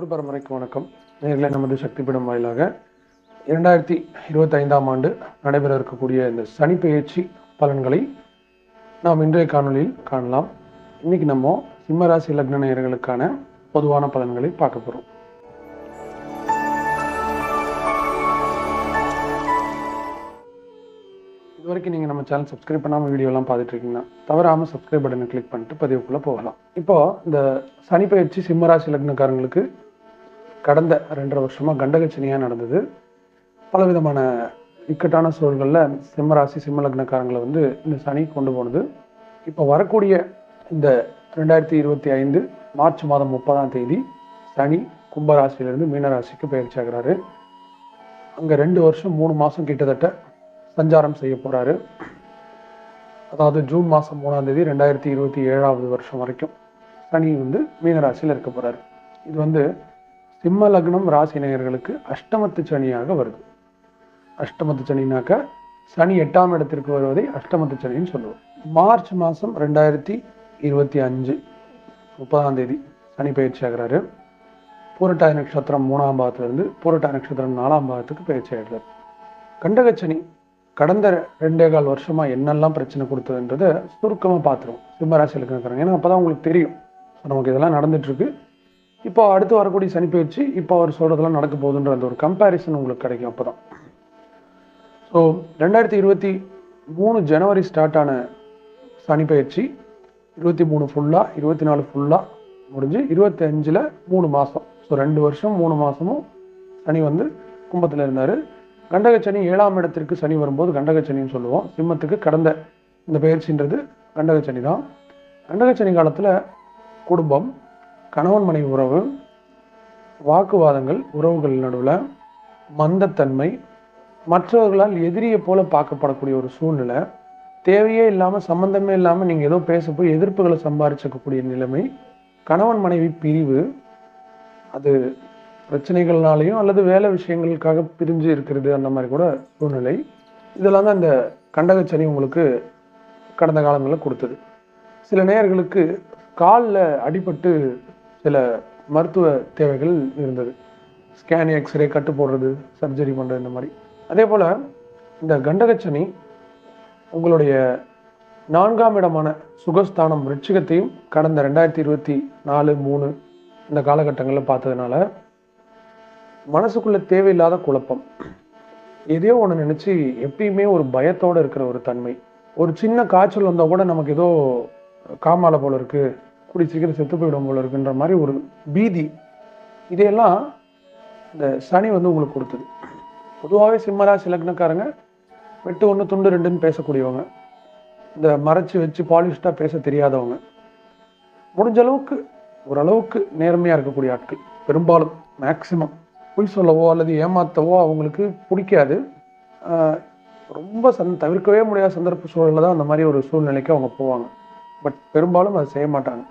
ஒரு பரம்பரைக்கு வணக்கம். நேரில் நமது சக்தி பீடம் வாயிலாக இரண்டாயிரத்தி இருபத்தைந்தாம் ஆண்டு நடைபெற இருக்கக்கூடிய இந்த சனி பெயர்ச்சி பலன்களை நாம் இன்றைய காணொளியில் காணலாம். இன்னைக்கு நம்ம சிம்மராசி லக்ன நேயர்களுக்கான பொதுவான பலன்களை பார்க்க போகிறோம் இது வரைக்கும் நீங்கள் நம்ம சேனல் சப்ஸ்கிரைப் பண்ணாமல் வீடியோலாம் பார்த்துட்டு இருக்கீங்கன்னா தவறாமல் சப்ஸ்கிரைப் பட்டனை கிளிக் பண்ணிட்டு பதிவுக்குள்ளே போகலாம். இப்போ இந்த சனி பயிற்சி சிம்மராசி லக்னக்காரங்களுக்கு கடந்த ரெண்டரை வருஷமாக கண்டகச்சனியாக நடந்தது. பலவிதமான இக்கட்டான சூழல்களில் சிம்மராசி சிம்ம லக்னக்காரங்களை வந்து இந்த சனி கொண்டு போனது. இப்போ வரக்கூடிய இந்த ரெண்டாயிரத்தி இருபத்தி ஐந்து மார்ச் மாதம் முப்பதாம் தேதி சனி கும்பராசியிலிருந்து மீனராசிக்கு பயிற்சி ஆகிறாரு. அங்கே ரெண்டு வருஷம் மூணு மாதம் கிட்டத்தட்ட சஞ்சாரம் செய்ய போகிறாரு அதாவது ஜூன் மாதம் மூணாம் தேதி ரெண்டாயிரத்தி இருபத்தி ஏழாவது வருஷம் வரைக்கும் சனி வந்து மீனராசியில் இருக்க போகிறாரு இது வந்து சிம்ம லக்னம் ராசி நேயர்களுக்கு அஷ்டமத்து சனியாக வருது. அஷ்டமத்து சனினாக்க சனி எட்டாம் இடத்திற்கு வருவதை அஷ்டமத்து சனின்னு சொல்லுவோம். மார்ச் மாதம் ரெண்டாயிரத்தி இருபத்தி அஞ்சு முப்பதாம் தேதி சனி பயிற்சி ஆகிறாரு. பூரட்டாய நட்சத்திரம் மூணாம் பாகத்திலிருந்து பூரட்டாய நட்சத்திரம் நாலாம் பாகத்துக்கு பயிற்சி ஆகிறார். கண்டகச்சனி கடந்த ரெண்டே கால் வருஷமாக என்னெல்லாம் பிரச்சனை கொடுத்ததுன்றதை சுருக்கமாக பார்த்துருவோம். சிம்மராசியில் இருக்கிறாங்க ஏன்னா அப்பதான் உங்களுக்கு தெரியும். நமக்கு இதெல்லாம் நடந்துட்டுருக்கு. இப்போ அடுத்து வரக்கூடிய சனிப்பயிற்சி இப்போ அவர் சொல்கிறதெல்லாம் நடக்க போகுதுன்ற அந்த ஒரு கம்பேரிசன் உங்களுக்கு கிடைக்கும் அப்பதான். ஸோ ரெண்டாயிரத்தி இருபத்தி மூணு ஜனவரி ஸ்டார்ட் ஆன சனிப்பயிற்சி இருபத்தி மூணு ஃபுல்லாக இருபத்தி நாலு ஃபுல்லாக முடிஞ்சு இருபத்தி அஞ்சில் மூணு மாதம் ஸோ ரெண்டு வருஷம் மூணு மாதமும் சனி வந்து கும்பத்தில் இருந்தார். கண்டகச்சனி ஏழாம் இடத்திற்கு சனி வரும்போது கண்டகச்சனின்னு சொல்லுவோம். சிம்மத்துக்கு கடந்த இந்த பயிற்சின்றது கண்டகச்சனி தான் கண்டகச்சனி காலத்தில் குடும்பம் கணவன் மனைவி உறவு வாக்குவாதங்கள் உறவுகள் நடுவில் மந்தத்தன்மை மற்றவர்களால் எதிரியை போல பார்க்கப்படக்கூடிய ஒரு சூழ்நிலை தேவையே இல்லாமல் சம்பந்தமே இல்லாமல் நீங்கள் ஏதோ பேச போய் எதிர்ப்புகளை சம்பாரிச்சிக்கக்கூடிய நிலைமை கணவன் மனைவி பிரிவு அது பிரச்சனைகள்னாலையும் அல்லது வேலை விஷயங்களுக்காக பிரிஞ்சு இருக்கிறது அந்த மாதிரி கூட சூழ்நிலை. இதெல்லாம் தான் இந்த கண்டகச்சனி உங்களுக்கு கடந்த காலங்களில் கொடுத்தது. சில நேயர்களுக்கு காலில் அடிபட்டு சில மருத்துவ தேவைகள் இருந்தது. ஸ்கேன் எக்ஸ்ரே கட்டு போடுறது சர்ஜரி பண்ணுறது இந்த மாதிரி. அதே போல் இந்த கண்டகச்சனி உங்களுடைய நான்காம் இடமான சுகஸ்தானம் ரிச்சிகத்தையும் கடந்த ரெண்டாயிரத்தி இருபத்தி நாலு மூணு இந்த காலகட்டங்களில் பார்த்ததுனால மனசுக்குள்ளே தேவையில்லாத குழப்பம். எதையோ ஒன்று நினச்சி எப்பயுமே ஒரு பயத்தோடு இருக்கிற ஒரு தன்மை. ஒரு சின்ன காய்ச்சல் வந்தால் கூட நமக்கு ஏதோ காமாலை போல இருக்குது கூடி சீக்கிரம் செத்து போயிடும் போல இருக்குன்ற மாதிரி ஒரு பீதி. இதையெல்லாம் இந்த சனி வந்து உங்களுக்கு கொடுத்தது. பொதுவாகவே சிம்மராசி லக்னக்காரங்க வெட்டு ஒன்று துண்டு ரெண்டுன்னு பேசக்கூடியவங்க. இந்த மறைச்சு வச்சு பாலிஷ்டாக பேச தெரியாதவங்க. முடிஞ்ச அளவுக்கு ஓரளவுக்கு நேர்மையாக இருக்கக்கூடிய ஆட்கள். பெரும்பாலும் மேக்சிமம் பொய் சொல்லவோ அல்லது ஏமாத்தவோ அவங்களுக்கு பிடிக்காது. ரொம்ப சந் தவிர்க்கவே முடியாத சந்தர்ப்ப சூழலில் தான் அந்த மாதிரி ஒரு சூழ்நிலைக்கு அவங்க போவாங்க. பட் பெரும்பாலும் அதை செய்ய மாட்டாங்க.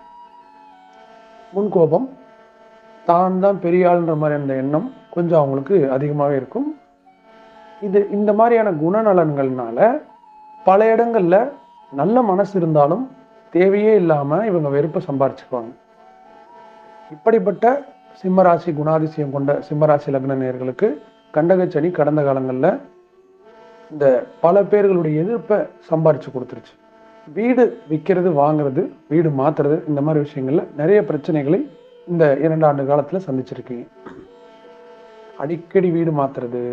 முன்கோபம். தான் தான் பெரிய ஆளுன்ற மாதிரி அந்த எண்ணம் கொஞ்சம் அவங்களுக்கு அதிகமாகவே இருக்கும். இது இந்த மாதிரியான குணநலன்கள்னால பல இடங்களில் நல்ல மனசு இருந்தாலும் தேவையே இல்லாமல் இவங்க வெறுப்பை சம்பாரிச்சுக்குவாங்க. இப்படிப்பட்ட சிம்மராசி குணாதிசயம் கொண்ட சிம்மராசி லக்ன நேயர்களுக்கு கண்டகச்சனி கடந்த காலங்களில் இந்த பல பேர்களுடைய எதிர்ப்பை சம்பாரித்து கொடுத்துருச்சு. வீடு விற்கிறது வாங்குறது வீடு மாத்துறது இந்த மாதிரி விஷயங்களில் நிறைய பிரச்சனைகளை இந்த இரண்டு ஆண்டு காலத்தில் சந்திச்சிருக்கீங்க. அடிக்கடி வீடு மாற்றுறது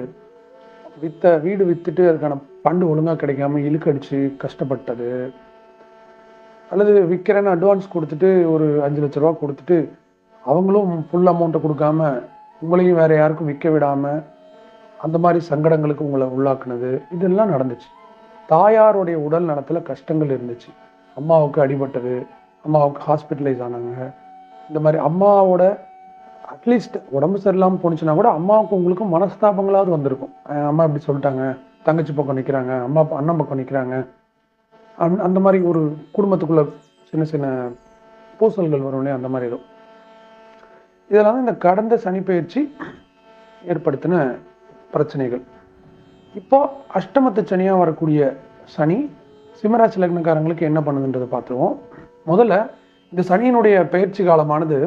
வித்த வீடு விற்றுட்டு அதுக்கான பண்டு ஒழுங்காக கிடைக்காம இழுக்கடிச்சு கஷ்டப்பட்டது அல்லது விற்கிறேன்னு அட்வான்ஸ் கொடுத்துட்டு ஒரு அஞ்சு லட்ச ரூபா கொடுத்துட்டு அவங்களும் ஃபுல் அமௌண்ட்டை கொடுக்காம உங்களையும் வேறு யாருக்கும் விற்க விடாமல் அந்த மாதிரி சங்கடங்களுக்கு உங்களை உள்ளாக்குனது இதெல்லாம் நடந்துச்சு. தாயாருடைய உடல் நலத்தில் கஷ்டங்கள் இருந்துச்சு. அம்மாவுக்கு அடிபட்டது அம்மாவுக்கு ஹாஸ்பிட்டலைஸ் ஆனாங்க. இந்த மாதிரி அம்மாவோட அட்லீஸ்ட் உடம்பு சரியில்லாமல் போணுச்சுன்னா கூட அம்மாவுக்கு உங்களுக்கும் மனஸ்தாபங்களாவது வந்திருக்கும். அம்மா இப்படி சொல்லிட்டாங்க தங்கச்சி பக்கம் நிற்கிறாங்க அம்மா அண்ணன் பக்கம் நிற்கிறாங்க அந் அந்த மாதிரி ஒரு குடும்பத்துக்குள்ள சின்ன சின்ன பூசல்கள் வரும் இல்லையா அந்த மாதிரி ஏதோ. இதெல்லாம் இந்த கடந்த சனிப்பெயர்ச்சி ஏற்படுத்தின பிரச்சனைகள். இப்போ அஷ்டமத்து சனியாக வரக்கூடிய சனி சிம்மராசி லக்னக்காரங்களுக்கு என்ன பண்ணுதுன்றதை பார்த்துருவோம். முதல்ல இந்த சனியினுடைய பயிற்சி காலமானது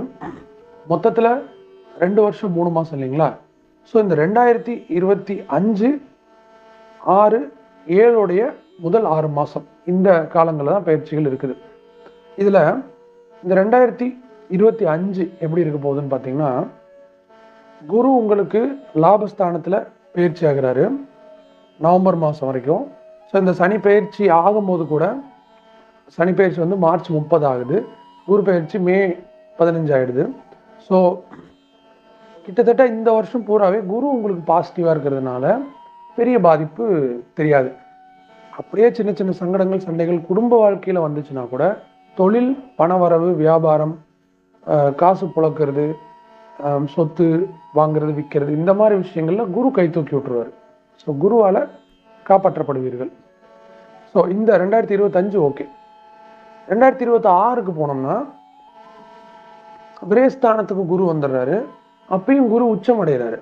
மொத்தத்தில் ரெண்டு வருஷம் மூணு மாதம் இல்லைங்களா? ஸோ இந்த ரெண்டாயிரத்தி இருபத்தி அஞ்சு ஆறு ஏழுடைய முதல் ஆறு மாதம் இந்த காலங்களில் தான் பயிற்சிகள் இருக்குது. இதில் இந்த ரெண்டாயிரத்தி இருபத்தி அஞ்சு எப்படி இருக்க போகுதுன்னு பார்த்தீங்கன்னா குரு உங்களுக்கு லாபஸ்தானத்தில் பயிற்சி ஆகிறாரு. நவம்பர் மாதம் வரைக்கும். ஸோ இந்த சனி பயிற்சி ஆகும்போது கூட சனி பயிற்சி வந்து மார்ச் முப்பது ஆகுது. குரு பயிற்சி மே பதினஞ்சு ஆகிடுது ஸோ கிட்டத்தட்ட இந்த வருஷம் பூராவே குரு உங்களுக்கு பாசிட்டிவாக இருக்கிறதுனால பெரிய பாதிப்பு தெரியாது. அப்படியே சின்ன சின்ன சங்கடங்கள் சண்டைகள் குடும்ப வாழ்க்கையில் வந்துச்சுன்னா கூட தொழில் பணவரவு வியாபாரம் காசு புழக்கிறது சொத்து வாங்குறது விற்கிறது இந்த மாதிரி விஷயங்களில் குரு கை தூக்கி விட்டுருவார். ஸோ குருவால் காப்பாற்றப்படுவீர்கள். ஸோ இந்த ரெண்டாயிரத்தி இருபத்தஞ்சு ஓகே ரெண்டாயிரத்தி இருபத்தி ஆறுக்கு போனோம்னா விரேஸ்தானத்துக்கு குரு வந்துடுறாரு. அப்பயும் குரு உச்சம் அடைகிறாரு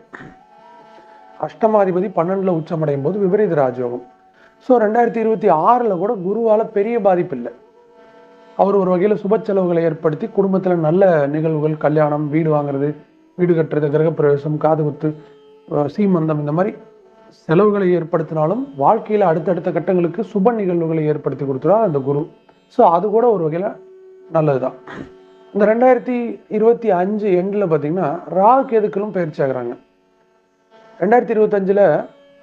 அஷ்டமாதிபதி பன்னெண்டில் உச்சம் அடையும் போது விபரீத ராஜயோகம். ஸோ ரெண்டாயிரத்தி இருபத்தி ஆறில் கூட குருவால் பெரிய பாதிப்பு இல்லை அவர் ஒரு வகையில் சுப செலவுகளை ஏற்படுத்தி குடும்பத்தில் நல்ல நிகழ்வுகள் கல்யாணம் வீடு வாங்குறது வீடு கட்டுறது கிரகப்பிரவேசம் காது குத்து சீமந்தம் இந்த மாதிரி செலவுகளை ஏற்படுத்தினாலும் வாழ்க்கையில் அடுத்தடுத்த கட்டங்களுக்கு சுப நிகழ்வுகளை ஏற்படுத்தி கொடுத்துருவார் அந்த குரு. ஸோ அது கூட ஒரு வகையில் நல்லது தான் இந்த ரெண்டாயிரத்தி இருபத்தி அஞ்சு எண்டில் பார்த்தீங்கன்னா ராகு கேதுக்களும் பயிற்சி ஆகிறாங்க. ரெண்டாயிரத்தி இருபத்தஞ்சில்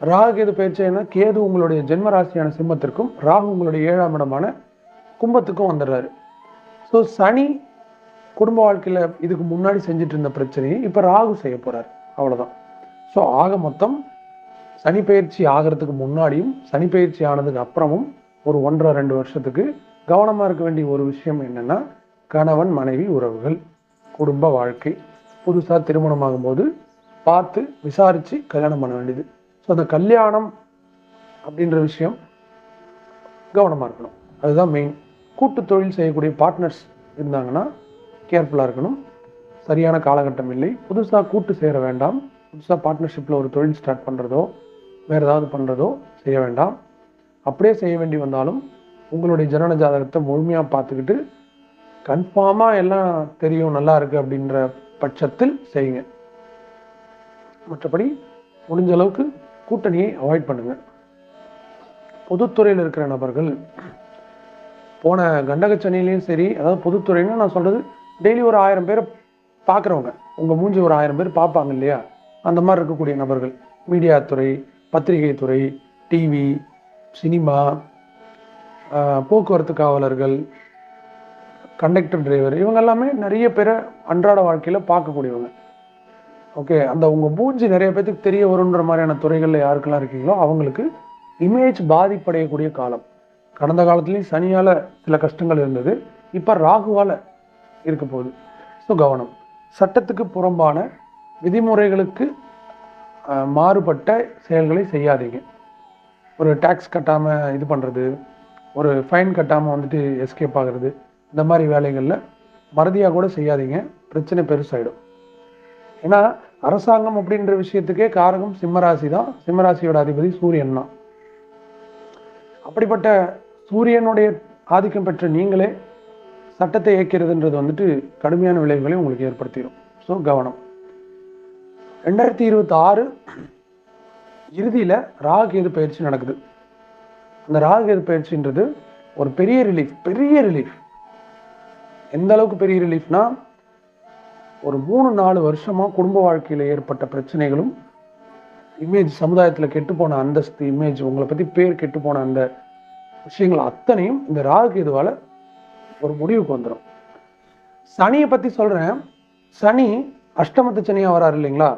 ராகு கேது பயிற்சினா கேது உங்களுடைய ஜென்ம ராசியான சிம்மத்திற்கும் ராகு உங்களுடைய ஏழாம் இடமான கும்பத்துக்கும் வந்துடுறாரு. ஸோ சனி குடும்ப வாழ்க்கையில் இதுக்கு முன்னாடி செஞ்சுட்டு இருந்த பிரச்சனையை இப்போ ராகு செய்ய போகிறார் அவ்வளவுதான். ஸோ ஆக மொத்தம் சனி பயிற்சி ஆகிறதுக்கு முன்னாடியும் சனி பயிற்சி ஆனதுக்கு அப்புறமும் ஒரு ஒன்றரை ரெண்டு வருஷத்துக்கு கவனமாக இருக்க வேண்டிய ஒரு விஷயம் என்னென்னா கணவன் மனைவி உறவுகள் குடும்ப வாழ்க்கை. புதுசாக திருமணமாகும்போது பார்த்து விசாரித்து கல்யாணம் பண்ண வேண்டியது. ஸோ அந்த கல்யாணம் அப்படின்ற விஷயம் கவனமாக இருக்கணும். அதுதான் மெயின் கூட்டு தொழில் செய்யக்கூடிய பார்ட்னர்ஸ் இருந்தாங்கன்னா கேர்ஃபுல்லாக இருக்கணும். சரியான காலகட்டம் இல்லை. புதுசாக கூட்டு சேர வேண்டாம். புதுசாக பார்ட்னர்ஷிப்பில் ஒரு தொழில் ஸ்டார்ட் பண்ணுறதோ வேறு ஏதாவது பண்ணுறதோ செய்ய வேண்டாம். அப்படியே செய்ய வேண்டி வந்தாலும் உங்களுடைய ஜனன ஜாதகத்தை முழுமையாக பார்த்துக்கிட்டு கன்ஃபார்மாக எல்லாம் தெரியும் நல்லா இருக்குது அப்படின்ற பட்சத்தில் செய்யுங்க. மற்றபடி முடிஞ்ச அளவுக்கு கூட்டணியை அவாய்ட் பண்ணுங்கள் பொதுத்துறையில் இருக்கிற நபர்கள் போன கண்டகச்சனிலையும் சரி அதாவது பொதுத்துறைன்னா நான் சொல்கிறது டெய்லி ஒரு ஆயிரம் பேரை பார்க்குறவங்க. உங்கள் மூஞ்சி ஒரு ஆயிரம் பேர் பார்ப்பாங்க இல்லையா? அந்த மாதிரி இருக்கக்கூடிய நபர்கள் மீடியா துறை பத்திரிகை துறை டிவி சினிமா போக்குவரத்து காவலர்கள் கண்டக்டர் டிரைவர் இவங்க எல்லாமே நிறைய பேரை அன்றாட வாழ்க்கையில் பார்க்கக்கூடியவங்க. ஓகே அந்த உங்கள் மூஞ்சி நிறைய பேத்துக்கு தெரிய வருன்ற மாதிரியான துறைகளில் யாருக்கெல்லாம் இருக்கீங்களோ அவங்களுக்கு இமேஜ் பாதிப்படையக்கூடிய காலம். கடந்த காலத்துலேயும் சனியால் சில கஷ்டங்கள் இருந்தது இப்போ ராகுவால் இருக்க போகுது. ஸோ கவனம். சட்டத்துக்கு புறம்பான விதிமுறைகளுக்கு மாறுபட்ட செயல்களை செய்யாதீங்க. ஒரு டேக்ஸ் கட்டாமல் இது பண்ணுறது ஒரு ஃபைன் கட்டாமல் வந்துட்டு எஸ்கேப் ஆகிறது இந்த மாதிரி வேலைகளில் மறதியாக கூட செய்யாதீங்க. பிரச்சனை பெருசாயிடும். ஏன்னா அரசாங்கம் அப்படின்ற விஷயத்துக்கே காரகம் சிம்மராசி தான். சிம்மராசியோட அதிபதி சூரியன் தான். அப்படிப்பட்ட சூரியனுடைய ஆதிக்கம் பெற்ற நீங்களே சட்டத்தை இயக்கிறதுன்றது வந்துட்டு கடுமையான விளைவுகளை உங்களுக்கு ஏற்படுத்திடும் ஸோ கவனம். ரெண்டாயிரத்தி இருபத்தி ஆறு இறுதியில் ராகுகேது பயிற்சி நடக்குது. அந்த ராகுகேது பயிற்சின்றது ஒரு பெரிய ரிலீஃப் பெரிய ரிலீஃப் எந்த அளவுக்கு பெரிய ரிலீஃப்னா ஒரு மூணு நாலு வருஷமாக குடும்ப வாழ்க்கையில் ஏற்பட்ட பிரச்சனைகளும் இமேஜ் சமுதாயத்தில் கெட்டுப்போன அந்தஸ்து இமேஜ் உங்களை பற்றி பேர் கெட்டுப்போன அந்த விஷயங்கள் அத்தனையும் இந்த ராகுகேதுவால் ஒரு முடிவுக்கு வந்துடும் சனியை பற்றி சொல்கிறேன் சனி அஷ்டமத்து சனியாக வராரு இல்லைங்களா?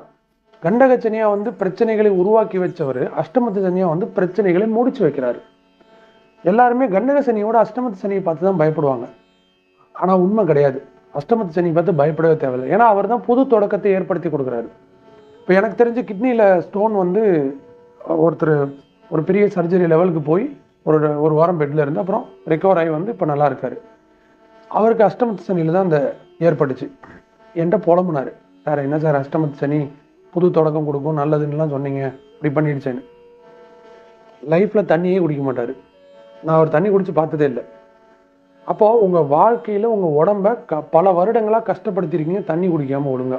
கண்டக சனியாக வந்து பிரச்சனைகளை உருவாக்கி வச்சவர் அஷ்டமத்து சனியாக வந்து பிரச்சனைகளை முடிச்சு வைக்கிறாரு. எல்லாருமே கண்டக சனியோட அஷ்டமத்து சனியை பார்த்து தான் பயப்படுவாங்க. ஆனால் உண்மை கிடையாது. அஷ்டமத்து சனி பார்த்து பயப்படவே தேவையில்லை. ஏன்னா அவர் தான் புது தொடக்கத்தை ஏற்படுத்தி கொடுக்குறாரு. இப்போ எனக்கு தெரிஞ்ச கிட்னியில் ஸ்டோன் வந்து ஒருத்தர் ஒரு பெரிய சர்ஜரி லெவலுக்கு போய் ஒரு ஒரு வாரம் பெட்டில் இருந்து அப்புறம் ரெக்கவர் ஆகி வந்து இப்போ நல்லா இருக்கார். அவருக்கு அஷ்டமத்து சனியில் தான் அந்த ஏற்பட்டுச்சு. என்கிட்ட புலம்புனார் சார் என்ன சார் அஷ்டமத்து சனி புது தொடக்கம் கொடுக்கும் நல்லதுன்னுலாம் சொன்னீங்க. இப்படி பண்ணிடுச்சேன்னு. லைஃப்பில் தண்ணியே குடிக்க மாட்டார். நான் அவர் தண்ணி குடித்து பார்த்ததே இல்லை. அப்போது உங்கள் வாழ்க்கையில் உங்கள் உடம்ப க பல வருடங்களாக கஷ்டப்படுத்திருக்கீங்க தண்ணி குடிக்காமல் ஒழுங்கா.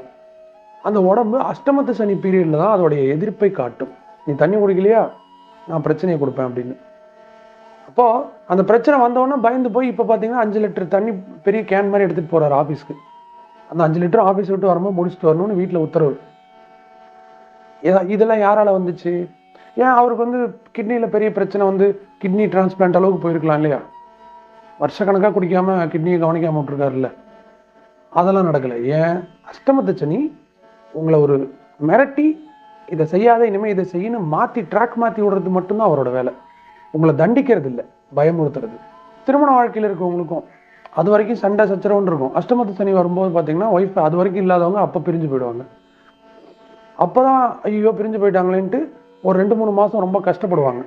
அந்த உடம்பு அஷ்டமத்து சனி பீரியடில் தான் அதோடைய எதிர்ப்பை காட்டும். நீ தண்ணி குடிக்கலையா? நான் பிரச்சனையை கொடுப்பேன் அப்படின்னு. அப்போது அந்த பிரச்சனை வந்தவொடனே பயந்து போய் இப்போ பார்த்தீங்கன்னா அஞ்சு லிட்டர் தண்ணி பெரிய கேன் மாதிரி எடுத்துகிட்டு போகிறார் ஆஃபீஸ்க்கு அந்த அஞ்சு லிட்டர் ஆஃபீஸ் விட்டு வரும்போது முடிச்சுட்டு வரணும்னு வீட்டில் உத்தரவு. இதெல்லாம் யாரால வந்துச்சு? ஏன் அவருக்கு வந்து கிட்னியில் பெரிய பிரச்சனை வந்து கிட்னி டிரான்ஸ்பிளான்ட் அளவுக்கு போயிருக்கலாம் இல்லையா? வருஷக்கணக்காக குடிக்காமல் கிட்னியை கவனிக்காம விட்டுருக்காருல்ல. அதெல்லாம் நடக்கலை. ஏன்? அஷ்டமத்து சனி உங்களை ஒரு மிரட்டி இதை செய்யாத இனிமேல் இதை செய்யணும் மாற்றி ட்ராக் மாற்றி விடுறது மட்டும்தான் அவரோட வேலை. உங்களை தண்டிக்கிறது இல்லை பயமுறுத்துறது. திருமண வாழ்க்கையில் இருக்கவங்களுக்கும் அது வரைக்கும் சண்டை சச்சரவுன்னு இருக்கும். அஷ்டமத்து சனி வரும்போது பார்த்தீங்கன்னா ஒய்ஃப் அது வரைக்கும் இல்லாதவங்க அப்போ பிரிஞ்சு போயிடுவாங்க. அப்போ தான் ஐயோ பிரிஞ்சு போயிட்டாங்களேன்ட்டு ஒரு ரெண்டு மூணு மாதம் ரொம்ப கஷ்டப்படுவாங்க.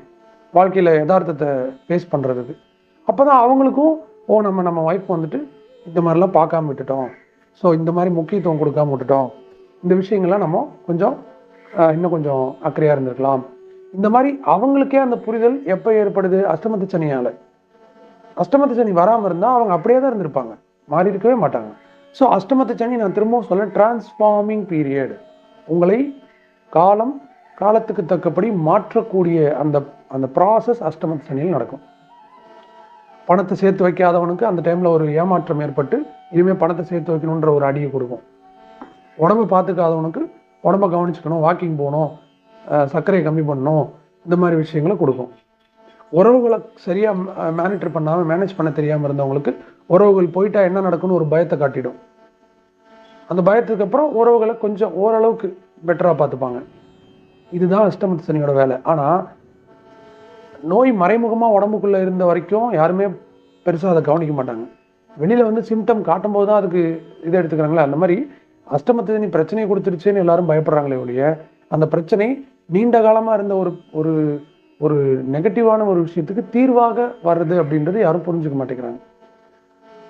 வாழ்க்கையில் யதார்த்தத்தை ஃபேஸ் பண்ணுறதுக்கு அப்போ தான் அவங்களுக்கும் ஓ நம்ம நம்ம ஒய்ஃப் வந்துட்டு இந்த மாதிரிலாம் பார்க்காம விட்டுட்டோம். ஸோ இந்த மாதிரி முக்கியத்துவம் கொடுக்காம விட்டுட்டோம். இந்த விஷயங்கள்லாம் நம்ம கொஞ்சம் இன்னும் கொஞ்சம் அக்கறையாக இருந்திருக்கலாம். இந்த மாதிரி அவங்களுக்கே அந்த புரிதல் எப்போ ஏற்படுது? அஷ்டமத்து சனியால். அஷ்டமத்து சனி வராமல் இருந்தால் அவங்க அப்படியே தான் இருந்திருப்பாங்க. மாறி இருக்கவே மாட்டாங்க. ஸோ அஷ்டமத்து சனி நான் திரும்பவும் சொல்ல டிரான்ஸ்ஃபார்மிங் பீரியட் உங்களை காலம் காலத்துக்கு தக்கபடி மாற்றக்கூடிய அந்த அந்த ப்ராசஸ் அஷ்டமத்து சனியில் நடக்கும். பணத்தை சேர்த்து வைக்காதவனுக்கு அந்த டைமில் ஒரு ஏமாற்றம் ஏற்பட்டு இனிமேல் பணத்தை சேர்த்து வைக்கணுன்ற ஒரு அடியை கொடுக்கும். உடம்பு பார்த்துக்காதவனுக்கு உடம்ப கவனிச்சுக்கணும் வாக்கிங் போகணும் சர்க்கரையை கம்மி பண்ணணும் இந்த மாதிரி விஷயங்களை கொடுக்கும். உறவுகளை சரியாக மேனிட்டர் பண்ணாமல் மேனேஜ் பண்ண தெரியாமல் இருந்தவங்களுக்கு உறவுகள் போயிட்டா என்ன நடக்கும்னு ஒரு பயத்தை காட்டிடும். அந்த பயத்துக்கு அப்புறம் உறவுகளை கொஞ்சம் ஓரளவுக்கு பெட்டராக பார்த்துப்பாங்க. இதுதான் அஷ்டமத்து சனியோட வேலை. ஆனால் நோய் மறைமுகமாக உடம்புக்குள்ளே இருந்த வரைக்கும் யாருமே பெருசாக அதை கவனிக்க மாட்டாங்க. வெளியில் வந்து சிம்டம் காட்டும்போது தான் அதுக்கு இதை எடுத்துக்கிறாங்களே அந்த மாதிரி அஷ்டமத்து சனி பிரச்சனையை கொடுத்துருச்சுன்னு எல்லாரும் பயப்படுறாங்களே ஒழிய அந்த பிரச்சனை நீண்ட காலமாக இருந்த ஒரு ஒரு ஒரு நெகட்டிவான ஒரு விஷயத்துக்கு தீர்வாக வர்றது அப்படின்றது யாரும் புரிஞ்சுக்க மாட்டேங்கிறாங்க.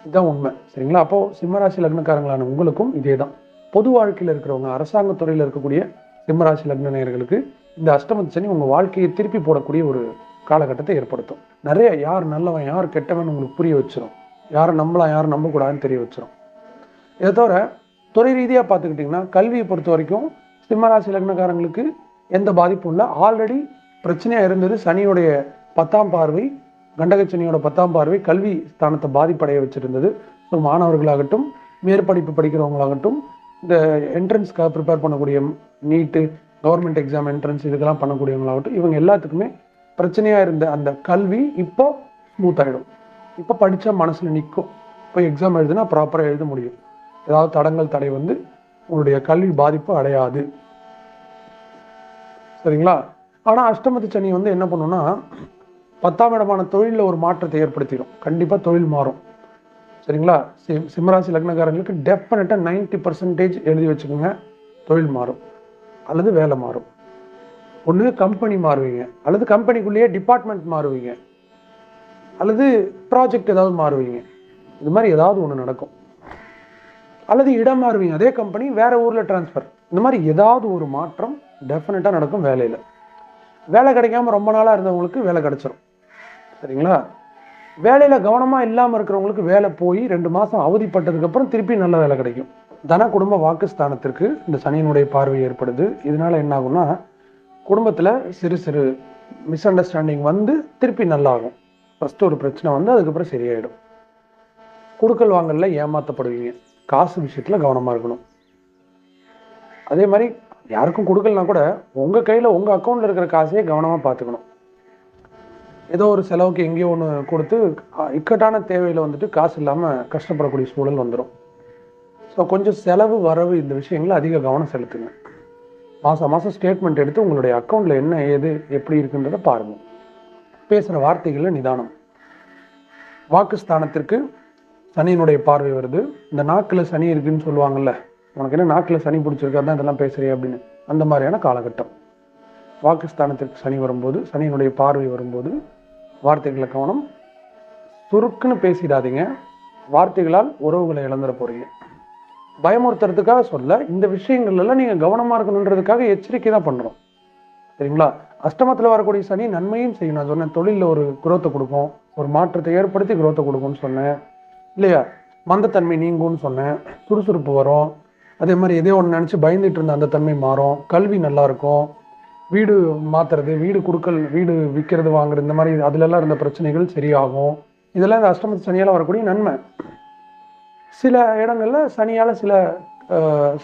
இதுதான் உண்மை. சரிங்களா? அப்போ சிம்மராசி லக்னக்காரங்களான உங்களுக்கும் இதே தான் பொது வாழ்க்கையில் இருக்கிறவங்க அரசாங்க துறையில் இருக்கக்கூடிய சிம்மராசி லக்ன நேயர்களுக்கு இந்த அஷ்டமத்து சனி உங்கள் வாழ்க்கையை திருப்பி போடக்கூடிய ஒரு காலகட்டத்தை ஏற்படுத்தும். நிறைய யார் நல்லவன் யார் கெட்டவன் உங்களுக்கு புரிய வச்சிரும். யாரை நம்பலாம் யாரை நம்பக்கூடாதுன்னு தெரிய வச்சிடும் இதை தவிர துறை ரீதியாக பார்த்துக்கிட்டிங்கன்னா கல்வியை பொறுத்த வரைக்கும் சிம்மராசி லக்னக்காரங்களுக்கு எந்த பாதிப்பும் இல்லை. ஆல்ரெடி பிரச்சனையாக இருந்தது சனியுடைய பத்தாம் பார்வை கண்டகச்சனியோட பத்தாம் பார்வை கல்வி ஸ்தானத்தை பாதிப்படைய வச்சிருந்தது. ஸோ மாணவர்களாகட்டும் மேற்படிப்பு படிக்கிறவங்களாகட்டும் இந்த என்ட்ரன்ஸ்க்காக ப்ரிப்பேர் பண்ணக்கூடிய நீட்டு கவர்மெண்ட் எக்ஸாம் என்ட்ரன்ஸ் இதுக்கெல்லாம் பண்ணக்கூடியவங்களாகட்டும் இவங்க எல்லாத்துக்குமே பிரச்சனையாக இருந்த அந்த கல்வி இப்போ ஸ்மூத் ஆகிடும் இப்போ படித்தா மனசில் நிற்கும் இப்போ எக்ஸாம் எழுதுனா ப்ராப்பராக எழுத முடியும். ஏதாவது தடங்கள் தடை வந்து உங்களுடைய கல்வி பாதிப்பு அடையாது. சரிங்களா? ஆனால் அஷ்டமத்து சனி வந்து என்ன பண்ணுன்னா பத்தாம் இடமான தொழிலில் ஒரு மாற்றத்தை ஏற்படுத்திடும். கண்டிப்பாக தொழில் மாறும். சரிங்களா? சிம் சிம்மராசி லக்னக்காரங்களுக்கு டெஃபினட்டாக நைன்டி பர்சன்டேஜ் எழுதி வச்சுக்கோங்க தொழில் மாறும். அல்லது வேலை மாறும். ஒன்று கம்பெனி மாறுவீங்க. அல்லது கம்பெனிக்குள்ளேயே டிபார்ட்மெண்ட் மாறுவீங்க. அல்லது ப்ராஜெக்ட் ஏதாவது மாறுவீங்க. இது மாதிரி ஏதாவது ஒன்று நடக்கும். அல்லது இடம் மாறுவீங்க. அதே கம்பெனி வேற ஊரில் ட்ரான்ஸ்ஃபர் இந்த மாதிரி ஏதாவது ஒரு மாற்றம் டெஃபினட்டாக நடக்கும் வேலையில். வேலை கிடைக்காம ரொம்ப நாளாக இருந்தவங்களுக்கு வேலை கிடச்சிரும். சரிங்களா? வேலையில் கவனமாக இல்லாமல் இருக்கிறவங்களுக்கு வேலை போய் ரெண்டு மாதம் அவதிப்பட்டதுக்கப்புறம் திருப்பி நல்ல வேலை கிடைக்கும். தன குடும்ப வாக்குஸ்தானத்திற்கு இந்த சனியினுடைய பார்வை ஏற்படுது. இதனால என்ன ஆகும்னா குடும்பத்தில் சிறு சிறு மிஸ் அண்டர்ஸ்டாண்டிங் வந்து திருப்பி நல்லாகும். ஃபஸ்ட்டு ஒரு பிரச்சனை வந்து அதுக்கப்புறம் சரியாயிடும். கொடுக்கல் வாங்கலில் ஏமாற்றப்படுவீங்க காசு விஷயத்தில் கவனமாக இருக்கணும். அதே மாதிரி யாருக்கும் கொடுக்கலனா கூட உங்கள் கையில் உங்கள் அக்கௌண்ட்டில் இருக்கிற காசையே கவனமாக பார்த்துக்கணும். ஏதோ ஒரு செலவுக்கு எங்கேயோ ஒன்று கொடுத்து இக்கட்டான தேவையில் வந்துட்டு காசு இல்லாமல் கஷ்டப்படக்கூடிய சூழல் வந்துடும் ஸோ கொஞ்சம் செலவு வரவு இந்த விஷயங்களை அதிக கவனம் செலுத்துங்க. மாதம் மாதம் ஸ்டேட்மெண்ட் எடுத்து உங்களுடைய அக்கௌண்ட்டில் என்ன ஏது எப்படி இருக்குன்றதை பாருங்கள் பேசுகிற வார்த்தைகளில் நிதானம். வாக்குஸ்தானத்திற்கு சனியினுடைய பார்வை வருது. இந்த நாக்கில் சனி இருக்குன்னு சொல்லுவாங்கல்ல உனக்கு என்ன நாக்கில் சனி பிடிச்சிருக்கு அதான் இதெல்லாம் பேசுகிறே அப்படின்னு. அந்த மாதிரியான காலகட்டம். வாக்குஸ்தானத்திற்கு சனி வரும்போது சனியினுடைய பார்வை வரும்போது வார்த்தைகளை கவனம். சுருக்குன்னு பேசிடாதீங்க. வார்த்தைகளால் உறவுகளை இழந்துட போறீங்க. பயமுறுத்துறதுக்காக சொல்ல இந்த விஷயங்கள்லாம் நீங்கள் கவனமாக இருக்கணுன்றதுக்காக எச்சரிக்கை தான் பண்ணுறோம் சரிங்களா? அஷ்டமத்தில் வரக்கூடிய சனி நன்மையும் செய்யும். நான் சொன்னேன் தொழிலில் ஒரு குரோத்தை கொடுக்கும். ஒரு மாற்றத்தை ஏற்படுத்தி குரோத்தை கொடுக்கும்னு சொன்னேன். இல்லையா? மந்தத்தன்மை நீங்கும்னு சொன்னேன். சுறுசுறுப்பு வரும். அதே மாதிரி எதோ ஒன்று நினச்சி பயந்துட்டு இருந்த அந்த தன்மை மாறும். கல்வி நல்லாயிருக்கும் வீடு மாற்றுறது வீடு கொடுக்கல் வீடு விற்கிறது வாங்குறது இந்த மாதிரி அதுலலாம் இருந்த பிரச்சனைகள் சரியாகும். இதெல்லாம் இந்த அஷ்டமத்து சனியால் வரக்கூடிய நன்மை. சில இடங்களில் சனியால் சில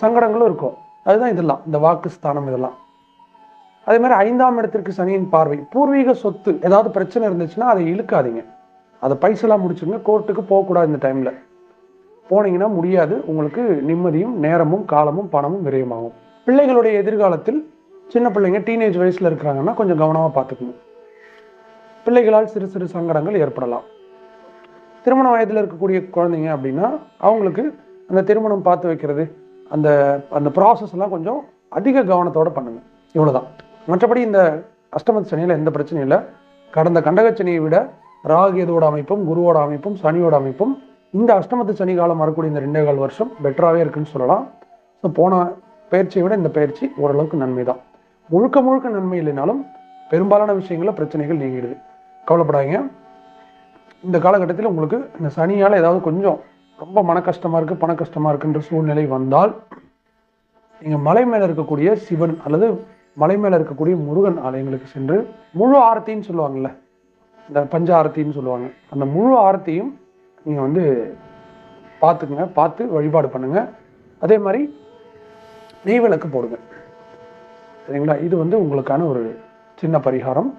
சங்கடங்களும் இருக்கும். அதுதான் இதெல்லாம் இந்த வாக்கு ஸ்தானம் இதெல்லாம். அதே மாதிரி ஐந்தாம் இடத்திற்கு சனியின் பார்வை. பூர்வீக சொத்து ஏதாவது பிரச்சனை இருந்துச்சுன்னா அதை இழுக்காதீங்க. அதை பைசெல்லாம் முடிச்சுங்க கோர்ட்டுக்கு போகக்கூடாது இந்த டைமில் போனீங்கன்னா முடியாது. உங்களுக்கு நிம்மதியும் நேரமும் காலமும் பணமும் விரயமாகும். பிள்ளைகளுடைய எதிர்காலத்தில் சின்ன பிள்ளைங்க டீனேஜ் வயசில் இருக்கிறாங்கன்னா கொஞ்சம் கவனமாக பார்த்துக்கணும். பிள்ளைகளால் சிறு சிறு சங்கடங்கள் ஏற்படலாம். திருமண வயதில் இருக்கக்கூடிய குழந்தைங்க அப்படின்னா அவங்களுக்கு அந்த திருமணம் பார்த்து வைக்கிறது அந்த அந்த ப்ராசஸ் எல்லாம் கொஞ்சம் அதிக கவனத்தோடு பண்ணுங்க. இவ்வளோதான் மற்றபடி இந்த அஷ்டமத்து சனியில் எந்த பிரச்சனையும் இல்லை. கடந்த கண்டகச்சனியை விட ராகு அமைப்பும் குருவோட அமைப்பும் சனியோட அமைப்பும் இந்த அஷ்டமத்து சனி காலம் வரக்கூடிய இந்த ரெண்டே கால் வருஷம் பெட்டராகவே இருக்குன்னு சொல்லலாம். ஸோ போன பயிற்சியை விட இந்த பயிற்சி ஓரளவுக்கு நன்மை தான் முழுக்க முழுக்க நன்மை இல்லைனாலும் பெரும்பாலான விஷயங்களில் பிரச்சனைகள் நீங்கிடுது. கவலைப்படாதீங்க. இந்த காலகட்டத்தில் உங்களுக்கு இந்த சனியால் ஏதாவது கொஞ்சம் ரொம்ப மன கஷ்டமாக இருக்குது பண கஷ்டமாக இருக்குன்ற சூழ்நிலை வந்தால் நீங்கள் மலை மேலே இருக்கக்கூடிய சிவன் அல்லது மலை மேலே இருக்கக்கூடிய முருகன் ஆலயங்களுக்கு சென்று முழு ஆரத்தின்னு சொல்லுவாங்கள்ல இந்த பஞ்ச ஆரத்தின்னு சொல்லுவாங்க. அந்த முழு ஆரத்தியும் நீங்கள் வந்து பார்த்துக்குங்க பார்த்து வழிபாடு பண்ணுங்கள் அதே மாதிரி நெய் விளக்கு போடுங்க. சரிங்களா? இது வந்து உங்களுக்கான ஒரு சின்ன பரிகாரம்.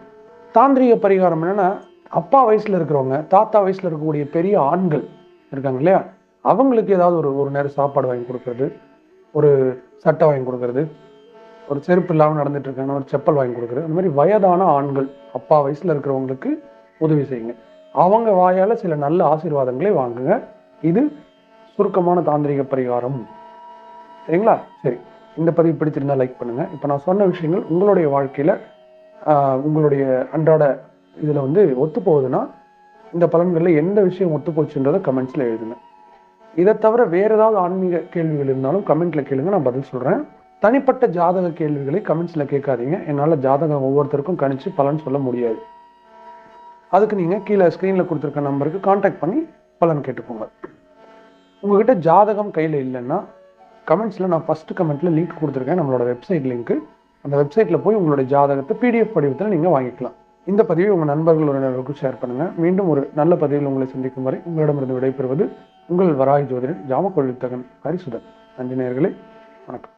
தாந்திரிக பரிகாரம் என்னென்னா அப்பா வயசில் இருக்கிறவங்க தாத்தா வயசில் இருக்கக்கூடிய பெரிய ஆண்கள் இருக்காங்க இல்லையா? அவங்களுக்கு ஏதாவது ஒரு ஒரு நேரம் சாப்பாடு வாங்கி கொடுக்கறது ஒரு சட்டை வாங்கி கொடுக்கறது ஒரு செருப்பு இல்லாமல் நடந்துட்டு இருக்காங்க ஒரு செப்பல் வாங்கி கொடுக்குறது. அந்த மாதிரி வயதான ஆண்கள் அப்பா வயசில் இருக்கிறவங்களுக்கு உதவி செய்யுங்க. அவங்க வாயால் சில நல்ல ஆசீர்வாதங்களை வாங்குங்க. இது சுருக்கமான தாந்திரிக பரிகாரம். சரிங்களா? சரி. இந்த பதிவு பிடிச்சிருந்தால் லைக் பண்ணுங்கள் இப்போ நான் சொன்ன விஷயங்கள் உங்களுடைய வாழ்க்கையில் உங்களுடைய அன்றாட இதில் வந்து ஒத்து போகுதுன்னா இந்த பலன்களில் எந்த விஷயம் ஒத்து போச்சுன்றதை எழுதுங்க. இதை தவிர வேறு ஏதாவது ஆன்மீக கேள்விகள் இருந்தாலும் கமெண்ட்டில் கேளுங்க நான் பதில் சொல்கிறேன் தனிப்பட்ட ஜாதக கேள்விகளை கமெண்ட்ஸில் கேட்காதீங்க. என்னால் ஜாதகம் ஒவ்வொருத்தருக்கும் கணிச்சு பலன் சொல்ல முடியாது. அதுக்கு நீங்கள் கீழே ஸ்க்ரீனில் கொடுத்துருக்க நம்பருக்கு காண்டாக்ட் பண்ணி பலன் கேட்டுக்கோங்க. உங்ககிட்ட ஜாதகம் கையில் இல்லைன்னா கமெண்ட்ஸில் நான் ஃபர்ஸ்ட் கமெண்ட்டில் லிங்க் கொடுத்துருக்கேன். நம்மளோட வெப்சைட் லிங்க் அந்த வெப்சைட்டில் போய் உங்களுடைய ஜாதகத்தை பிடிஎஃப் படிவத்தில் நீங்கள் வாங்கிக்கலாம். இந்த பதிவை உங்கள் நண்பர்கள் உறவினர்களுக்கும் ஷேர் பண்ணுங்கள் மீண்டும் ஒரு நல்ல பதிவில் உங்களை சந்திக்கும் வரை உங்களிடமிருந்து விடைபெறுவது உங்கள் வராய் ஜோதிடர் ஜாமக்கொழித்தகன் ஹரிசுதன். நன்றி நேயர்களே. வணக்கம்.